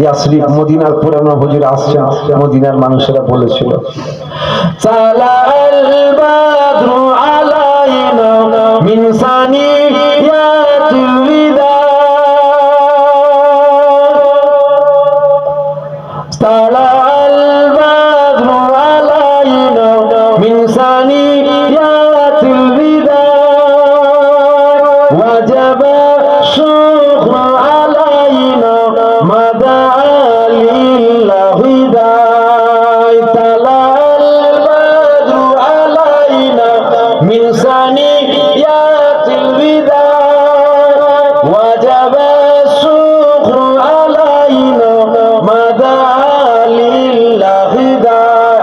ইয়াসরিফ মদিনার পুরানো হুজুর আসছেন মদিনার মানুষেরা বলেছিল চালা বাদরু আলাইনা মিন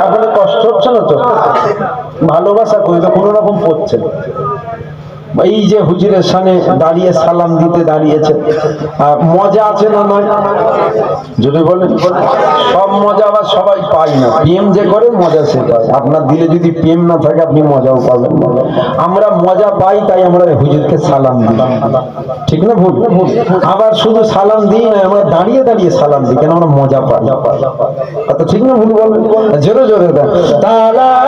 আপনাদের কষ্ট হচ্ছে না তো ভালোবাসা করে কোনো রকম পড়ছে না। এই যে হুজুরের সামনে দাঁড়িয়ে সালাম দিতে দাঁড়িয়েছে মজা আছে না নয়? বলেন। সব মজা আবার সবাই না। প্রেম যে করে, মজা সে পায়। আপনার দিলে যদি প্রেম না থাকে, আপনি মজাও পাবেন আমরা মজা পাই, তাই আমরা হুজুরকে সালাম দিই। ঠিক না ভুল? আবার শুধু সালাম দিই না, আমরা দাঁড়িয়ে দাঁড়িয়ে সালাম দিই, কেন আমরা মজা পাই? ঠিক না ভুল বলবেন জোরে জোরে তালাল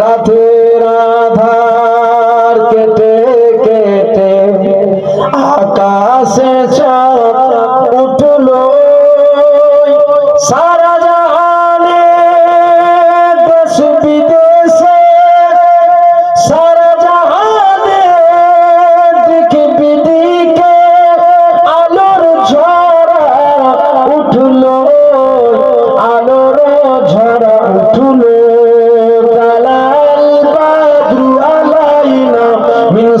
রাতের আধার কেটে কেটে আকাশে চাঁদ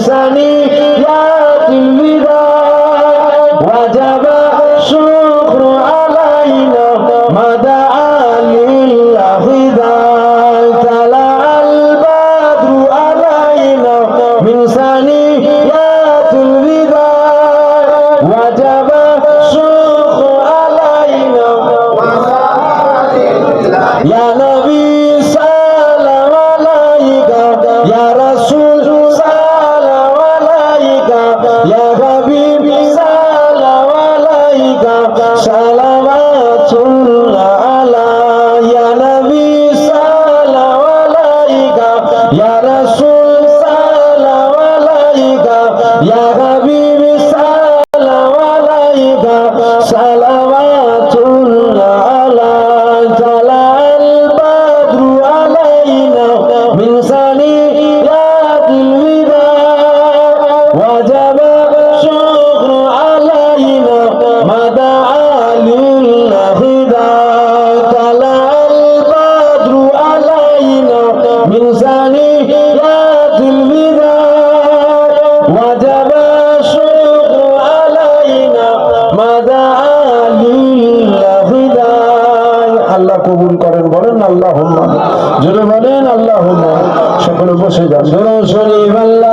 মিন সানিয়াতিল বিদায় ওয়াজাবা শুকরু আলাইনা, মাদা লিল্লাহ হৃদয় তালাল বাদরু আলাইনা মিন সানিয়াতিল বিদায় ওয়াজাবা আল্লাহ কবুল করেন, বলেন আল্লাহ হোম্মা জোরে বলেন আল্লাহ হোম্মা সকলে বসে যান। জোরে শরীফ আল্লাহ